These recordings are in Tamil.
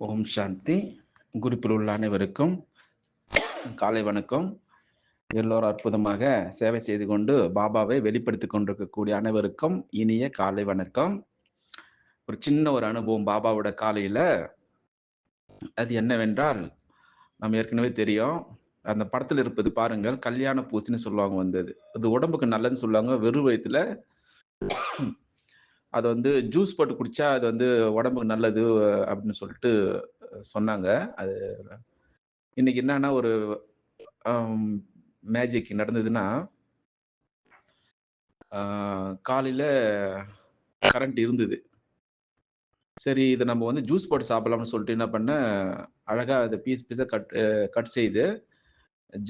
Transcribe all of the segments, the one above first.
ஓம் சாந்தி. குறிப்பில் உள்ள அனைவருக்கும் காலை வணக்கம். எல்லோரும் அற்புதமாக சேவை செய்து கொண்டு பாபாவை வெளிப்படுத்திக் கொண்டிருக்கக்கூடிய அனைவருக்கும் இனிய காலை வணக்கம். ஒரு சின்ன ஒரு அனுபவம் பாபாவோட காலையில. அது என்னவென்றால் நம்ம ஏற்கனவே தெரியும் அந்த படத்தில் இருப்பது பாருங்கள் கல்யாண பூசின்னு சொல்லுவாங்க வந்தது அது. உடம்புக்கு நல்லதுன்னு சொல்லுவாங்க வெறும் வயிற்றுல அது வந்து ஜூஸ் போட்டு குடிச்சா அது வந்து உடம்புக்கு நல்லது அப்படின்னு சொல்லிட்டு சொன்னாங்க. அது இன்னைக்கு என்னன்னா ஒரு மேஜிக் நடந்ததுன்னா காலையில கரண்ட் இருந்தது. சரி இதை நம்ம வந்து ஜூஸ் போட்டு சாப்பிடலாம்னு சொல்லிட்டு என்ன பண்ண அழகா அதை பீஸ் பீஸா கட் கட் செய்து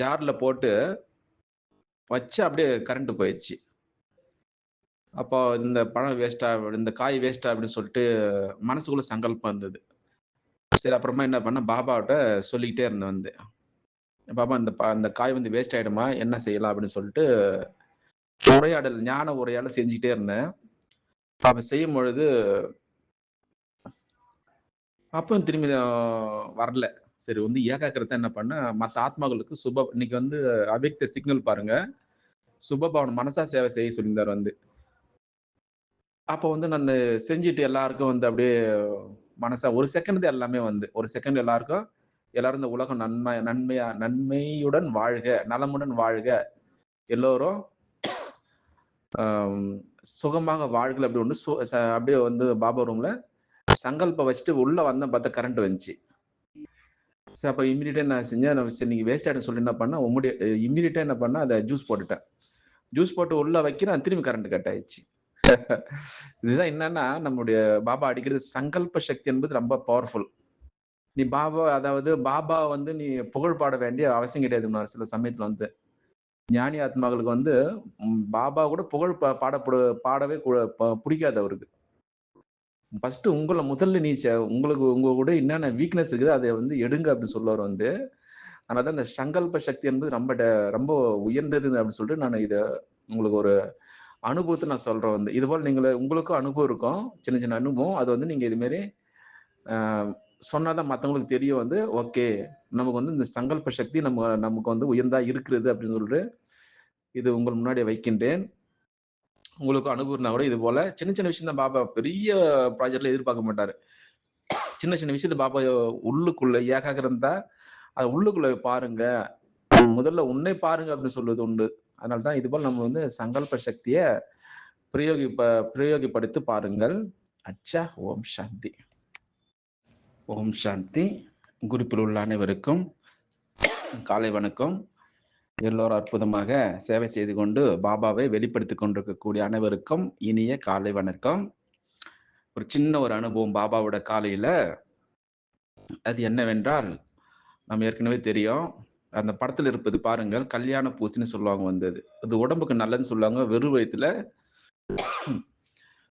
ஜார்ல போட்டு வச்சு அப்படியே கரண்ட் போயிடுச்சு. அப்போ இந்த பழம் வேஸ்டா இந்த காய் வேஸ்டா அப்படின்னு சொல்லிட்டு மனசுக்குள்ள சங்கல்பம் இருந்தது. சரி அப்புறமா என்ன பண்ண பாபாவிட்ட சொல்லிக்கிட்டே இருந்தேன் வந்து. பாபா இந்த அந்த காய் வந்து வேஸ்ட் ஆயிடுமா? என்ன செய்யலாம்? அப்படின்னு சொல்லிட்டு உரையாடல் ஞான உரையாடல் செஞ்சுக்கிட்டே இருந்தேன். பாபா செய்யும் பொழுது அப்போ திரும்பி வரல. சரி வந்து ஏகாக்கிரத்தை என்ன பண்ண மற்ற ஆத்மாக்களுக்கு சுப இன்னைக்கு வந்து அவ்யக்த சிக்னல் பாருங்க. சுபபவன் மனசா சேவை செய்ய சொல்லியிருந்தார் வந்து. அப்போ வந்து நான் செஞ்சுட்டு எல்லாருக்கும் வந்து அப்படியே மனசா ஒரு செகண்ட் தான் எல்லாமே வந்து ஒரு செகண்ட் எல்லாருக்கும் எல்லாரும் இந்த உலகம் நன்மை நன்மையா நன்மையுடன் வாழ்க நலமுடன் வாழ்க. எல்லோரும் சுகமாக வாழ்கள் அப்படி ஒன்று அப்படியே வந்து பாபா ரூம்ல சங்கல்ப வச்சுட்டு உள்ள வந்த பார்த்தா கரண்ட் வந்துச்சு. சரி அப்போ இம்மிடியட்டா நான் செஞ்சேன் நான் சரி நீங்கள் வேஸ்ட் ஆகிடும் சொல்லி என்ன பண்ணேன் உம்முடைய இம்மிடியட்டா என்ன பண்ணேன் அதை ஜூஸ் போட்டுட்டேன். ஜூஸ் போட்டு உள்ள வைக்கிறேன் திரும்பி கரண்ட் கட் ஆயிடுச்சு. இதுதான் என்னன்னா நம்மளுடைய பாபா அடிக்கிறது சங்கல்ப சக்தி என்பது ரொம்ப பவர்ஃபுல் நீ பாபா அதாவது பாபா வந்து நீ புகழ் பாட வேண்டிய அவசியம் கிடையாது சில சமயத்துல வந்து. ஞானி ஆத்மாக்களுக்கு வந்து பாபா கூட புகழ் பாடப்படு பாடவே பிடிக்காது அவருக்கு. ஃபர்ஸ்ட் உங்களை முதல்ல நீ உங்களுக்கு உங்க கூட என்னென்ன வீக்னஸ் இருக்குது அதை வந்து எடுங்க அப்படின்னு சொல்லுவார் வந்து. அதனால இந்த சங்கல்ப சக்தி என்பது ரொம்ப ரொம்ப உயர்ந்தது அப்படின்னு சொல்லிட்டு நான் இதை உங்களுக்கு ஒரு அனுபவத்தை நான் சொல்றேன் வந்து. இது போல் நீங்கள் உங்களுக்கும் அனுபவம் இருக்கும். சின்ன சின்ன அனுபவம். அது வந்து நீங்க இது சொன்னால் சொன்னாதான் மற்றவங்களுக்கு தெரிய வந்து ஓகே நமக்கு வந்து இந்த சங்கல்ப சக்தி நம்ம நமக்கு வந்து உயர்ந்தா இருக்கிறது அப்படின்னு சொல்லிட்டு இது உங்கள் முன்னாடி வைக்கின்றேன். உங்களுக்கு அனுபவம் இருந்தா கூட இது போல. சின்ன சின்ன விஷயம் தான் பாபா பெரிய ப்ராஜெக்ட்ல எதிர்பார்க்க மாட்டாரு. சின்ன சின்ன விஷயத்த பாபா உள்ளுக்குள்ள ஏகாக இருந்தா அது உள்ளுக்குள்ள பாருங்க. முதல்ல உன்னை பாருங்க அப்படின்னு சொல்லுவது உண்டு. அதனால தான் இதுபோல் நம்ம வந்து சங்கல்ப சக்தியை பிரயோகிப்ப பிரயோகிப்படுத்தி பாருங்கள். அச்சா ஓம் சாந்தி. ஓம் சாந்தி. குறிப்பில் உள்ள அனைவருக்கும் காலை வணக்கம். எல்லோரும் அற்புதமாக சேவை செய்து கொண்டு பாபாவை வெளிப்படுத்தி கொண்டிருக்கக்கூடிய அனைவருக்கும் இனிய காலை வணக்கம். ஒரு சின்ன ஒரு அனுபவம் பாபாவோட காலையில. அது என்னவென்றால் நம்ம ஏற்கனவே தெரியும். அந்த படத்துல இருப்பது பாருங்கள் கல்யாண பூசின்னு சொல்லுவாங்க வந்தது அது. உடம்புக்கு நல்லதுன்னு சொல்லுவாங்க வெறும் வயிற்றுல